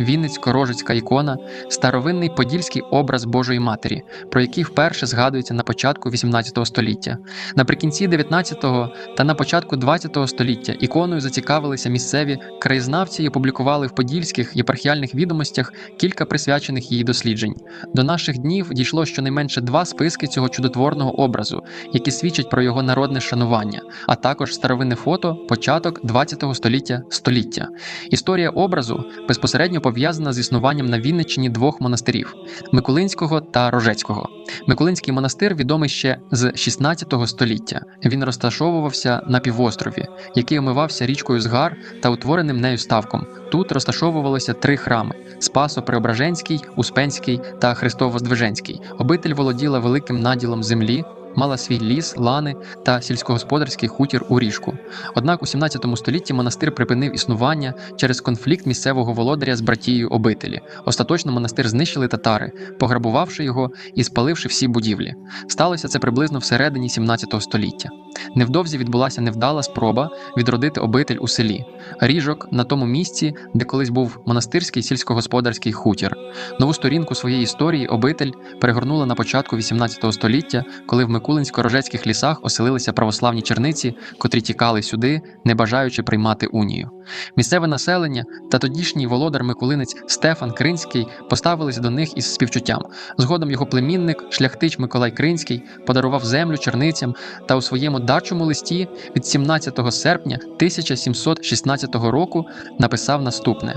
Вінницько-Рожицька ікона, старовинний подільський образ Божої Матері, про який вперше згадується на початку XVIII століття. Наприкінці 19-го та на початку 20-го століття іконою зацікавилися місцеві краєзнавці і опублікували в подільських єпархіальних відомостях кілька присвячених її досліджень. До наших днів дійшло щонайменше два списки цього чудотворного образу, які свідчать про його народне шанування, а також старовинне фото початок 20-го століття століття. Історія образу безпосередньо пов'язана з існуванням на Вінниччині двох монастирів Микулинського та Рожецького. Микулинський монастир відомий ще з 16 століття. Він розташовувався на півострові, який омивався річкою Згар та утвореним нею ставком. Тут розташовувалося три храми: Спасо-Преображенський, Успенський та Христово-Здвиженський. Обитель володіла великим наділом землі. Мала свій ліс, лани та сільськогосподарський хутір у ріжку. Однак у 17 столітті монастир припинив існування через конфлікт місцевого володаря з братією обителі. Остаточно монастир знищили татари, пограбувавши його і спаливши всі будівлі. Сталося це приблизно всередині 17 століття. Невдовзі відбулася невдала спроба відродити обитель у селі. Ріжок на тому місці, де колись був монастирський сільськогосподарський хутір. Нову сторінку своєї історії обитель перегорнула на початку 18 століття, коли в Микулинсько-рожецьких лісах оселилися православні черниці, котрі тікали сюди, не бажаючи приймати унію. Місцеве населення та тодішній володар Микулинець Стефан Кринський поставилися до них із співчуттям. Згодом його племінник, шляхтич Миколай Кринський, подарував землю черницям та у своєму дачому листі від 17 серпня 1716 року написав наступне: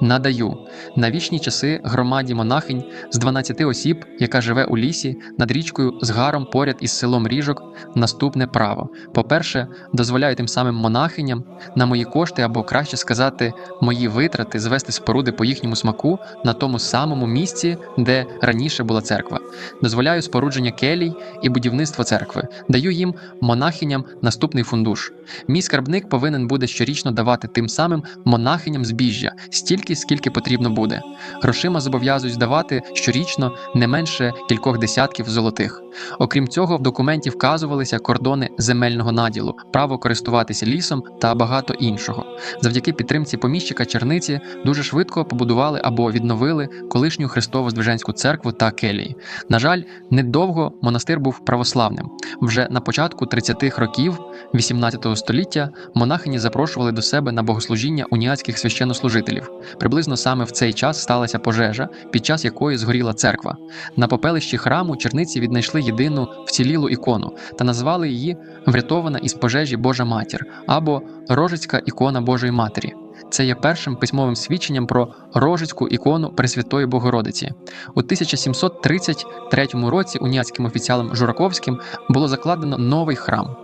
Надаю на вічні часи громаді монахинь з 12 осіб, яка живе у лісі над річкою з гаром поряд із селом Ріжок, наступне право. По-перше, дозволяю тим самим монахиням на мої кошти, або краще сказати, мої витрати звести споруди по їхньому смаку на тому самому місці, де раніше була церква. Дозволяю спорудження келій і будівництво церкви. Даю їм монахиням наступний фундуш. Мій скарбник повинен буде щорічно давати тим самим монахиням збіжжя стільки, скільки потрібно буде. Грошима зобов'язують здавати щорічно не менше кількох десятків золотих. Окрім цього, в документі вказувалися кордони земельного наділу, право користуватися лісом та багато іншого. Завдяки підтримці поміщика черниці дуже швидко побудували або відновили колишню Христово-Здвиженську церкву та келії. На жаль, недовго монастир був православним. Вже на початку 30-х років 18 століття монахині запрошували до себе на богослужіння уніатських священнослужителів. Приблизно саме в цей час сталася пожежа, під час якої згоріла церква. На попелищі храму черниці віднайшли єдину вцілілу ікону та назвали її Врятована із пожежі Божа Матір або Рожицька ікона Божої Матері. Це є першим письмовим свідченням про Рожицьку ікону Пресвятої Богородиці. У 1733 році уніатським офіціалом Жураковським було закладено новий храм.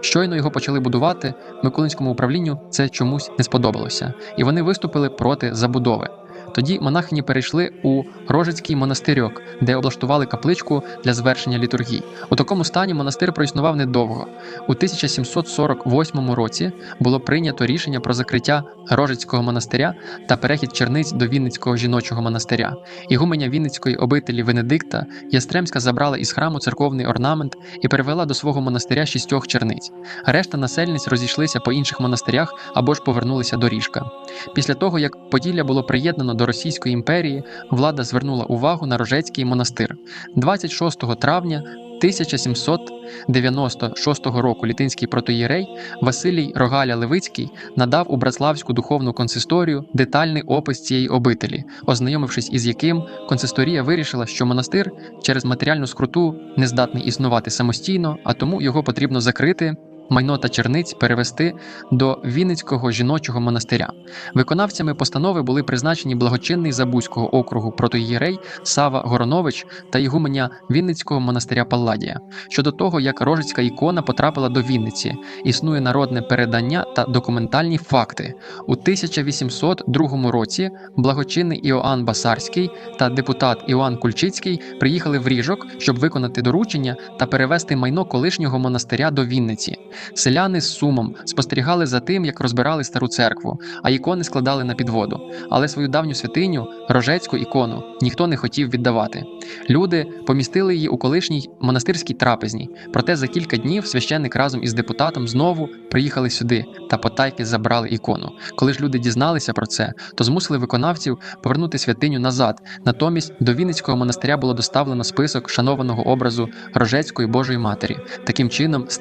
Щойно його почали будувати, Миколинському управлінню це чомусь не сподобалося, і вони виступили проти забудови. Тоді монахині перейшли у Рожицький монастирьок, де облаштували капличку для звершення літургій. У такому стані монастир проіснував недовго. У 1748 році було прийнято рішення про закриття Рожицького монастиря та перехід черниць до Вінницького жіночого монастиря. Ігуменя Вінницької обителі Венедикта Ястремська забрала із храму церковний орнамент і перевела до свого монастиря шістьох черниць. Решта насельниць розійшлися по інших монастирях або ж повернулися до Ріжка. Після того, як Поділля було приєднано до Російської імперії, влада звернула увагу на Рожецький монастир. 26 травня 1796 року літинський протоєрей Василій Рогаля Левицький надав у Братславську духовну консисторію детальний опис цієї обителі, ознайомившись із яким консисторія вирішила, що монастир через матеріальну скруту не здатний існувати самостійно, а тому його потрібно закрити. Майно та черниць перевести до Вінницького жіночого монастиря. Виконавцями постанови були призначені благочинний Забузького округу протоєрей Сава Горонович та ігуменя Вінницького монастиря Палладія. Щодо того, як рожицька ікона потрапила до Вінниці, існує народне передання та документальні факти. У 1802 році благочинний Іоанн Басарський та депутат Іоанн Кульчицький приїхали в Ріжок, щоб виконати доручення та перевести майно колишнього монастиря до Вінниці. Селяни з сумом спостерігали за тим, як розбирали стару церкву, а ікони складали на підводу. Але свою давню святиню, рожецьку ікону, ніхто не хотів віддавати. Люди помістили її у колишній монастирській трапезній. Проте за кілька днів священник разом із депутатом знову приїхали сюди та потайки забрали ікону. Коли ж люди дізналися про це, то змусили виконавців повернути святиню назад. Натомість до Вінницького монастиря було доставлено список шанованого образу Рожецької Божої Матері. Таким чином, з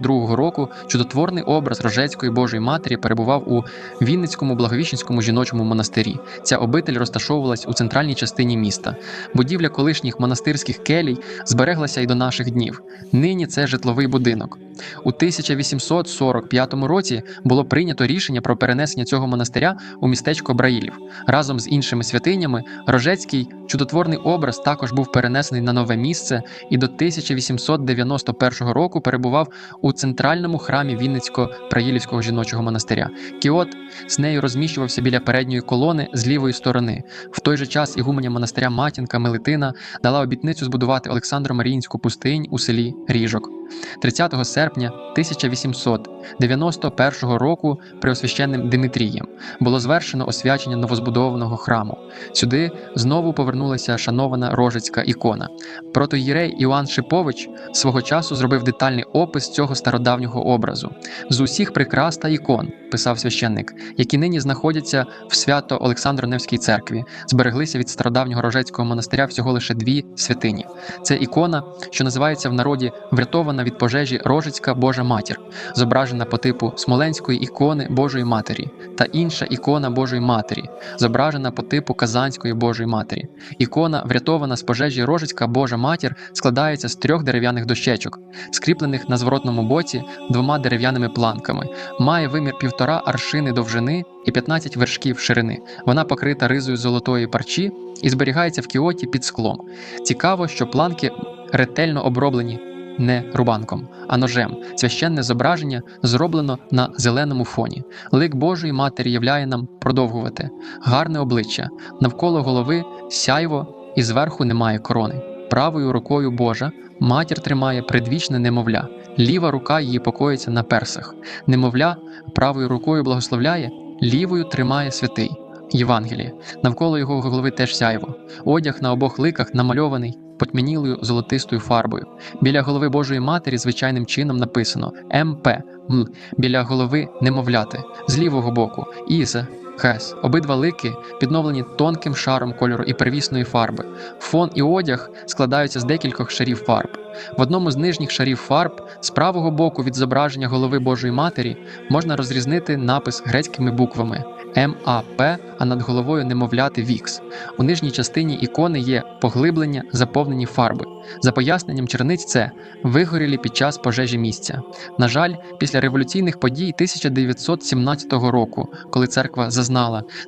1802 року чудотворний образ Рожецької Божої Матері перебував у Вінницькому благовіщенському жіночому монастирі. Ця обитель розташовувалась у центральній частині міста. Будівля колишніх монастирських келій збереглася й до наших днів. Нині це житловий будинок. У 1845 році було прийнято рішення про перенесення цього монастиря у містечко Браїлів. Разом з іншими святинями Рожецький чудотворний образ також був перенесений на нове місце і до 1891 року перебував у центральному храмі Вінницько-Праїлівського жіночого монастиря. Кіот з нею розміщувався біля передньої колони з лівої сторони. В той же час ігуменя монастиря Матінка Мелитина дала обітницю збудувати Олександро-Маріїнську пустинь у селі Ріжок. 30 серпня 1891 року преосвященним Димитрієм було звершено освячення новозбудованого храму. Сюди знову повернулася шанована рожицька ікона. Протоїрей Іоанн Шипович свого часу зробив детальний опис цього стародавнього образу. З усіх прикрас та ікон, писав священник, які нині знаходяться в свято Олександро-Невській церкві, збереглися від стародавнього рожецького монастиря всього лише дві святині. Це ікона, що називається в народі врятована від пожежі Рожицька Божа Матір, зображена по типу Смоленської ікони Божої Матері, та інша ікона Божої Матері, зображена по типу Казанської Божої Матері. Ікона, врятована з пожежі Рожицька Божа Матір, складається з трьох дерев'яних дощечок, скріплених на зворотному боці двома дерев'яними планками. Має вимір півтора аршини довжини і 15 вершків ширини. Вона покрита ризою золотої парчі і зберігається в кіоті під склом. Цікаво, що планки ретельно оброблені не рубанком, а ножем. Священне зображення зроблено на зеленому фоні. Лик Божої Матері являє нам продовгувати гарне обличчя, навколо голови сяйво і зверху немає корони. Правою рукою Божа матір тримає предвічне немовля, ліва рука її покоїться на персах. Немовля правою рукою благословляє, лівою тримає святий. Євангеліє. Навколо його голови теж сяйво. Одяг на обох ликах намальований потьмянілою золотистою фарбою. Біля голови Божої Матері звичайним чином написано МП М. Біля голови немовляти з лівого боку Ізе. Хес. Обидва лики підновлені тонким шаром кольору і первісної фарби. Фон і одяг складаються з декількох шарів фарб. В одному з нижніх шарів фарб з правого боку від зображення голови Божої Матері можна розрізнити напис грецькими буквами МАП, а над головою немовляти Вікс. У нижній частині ікони є поглиблення, заповнені фарби. За поясненням черниць, це вигорілі під час пожежі місця. На жаль, після революційних подій 1917 року, коли церква зазнала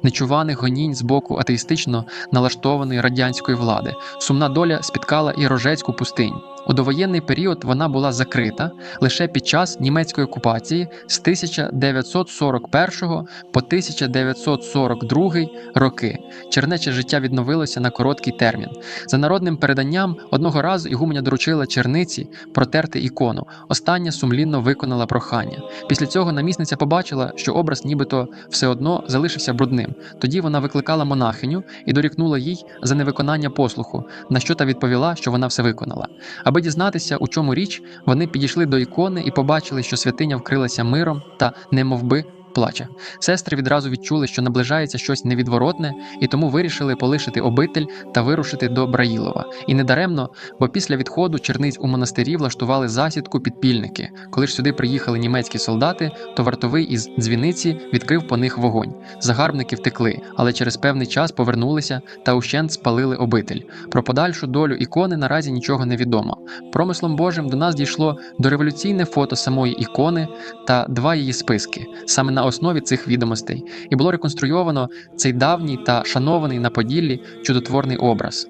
нечуваних гонінь з боку атеїстично налаштованої радянської влади, сумна доля спіткала і Рожецьку пустинь. У довоєнний період вона була закрита лише під час німецької окупації з 1941 по 1942 роки. Чернече життя відновилося на короткий термін. За народним переданням, одного разу ігуменя доручила черниці протерти ікону. Остання сумлінно виконала прохання. Після цього намісниця побачила, що образ нібито все одно залишився брудним. Тоді вона викликала монахиню і дорікнула їй за невиконання послуху, на що та відповіла, що вона все виконала. Аби дізнатися, у чому річ, вони підійшли до ікони і побачили, що святиня вкрилася миром та немовби плаче. Сестри відразу відчули, що наближається щось невідворотне, і тому вирішили полишити обитель та вирушити до Браїлова. І недаремно, бо після відходу черниць у монастирі влаштували засідку підпільники. Коли ж сюди приїхали німецькі солдати, то вартовий із дзвіниці відкрив по них вогонь. Загарбники втекли, але через певний час повернулися та ущент спалили обитель. Про подальшу долю ікони наразі нічого не відомо. Промислом Божим до нас дійшло дореволюційне фото самої ікони та два її списки. Саме на основі цих відомостей і було реконструйовано цей давній та шанований на Поділлі чудотворний образ.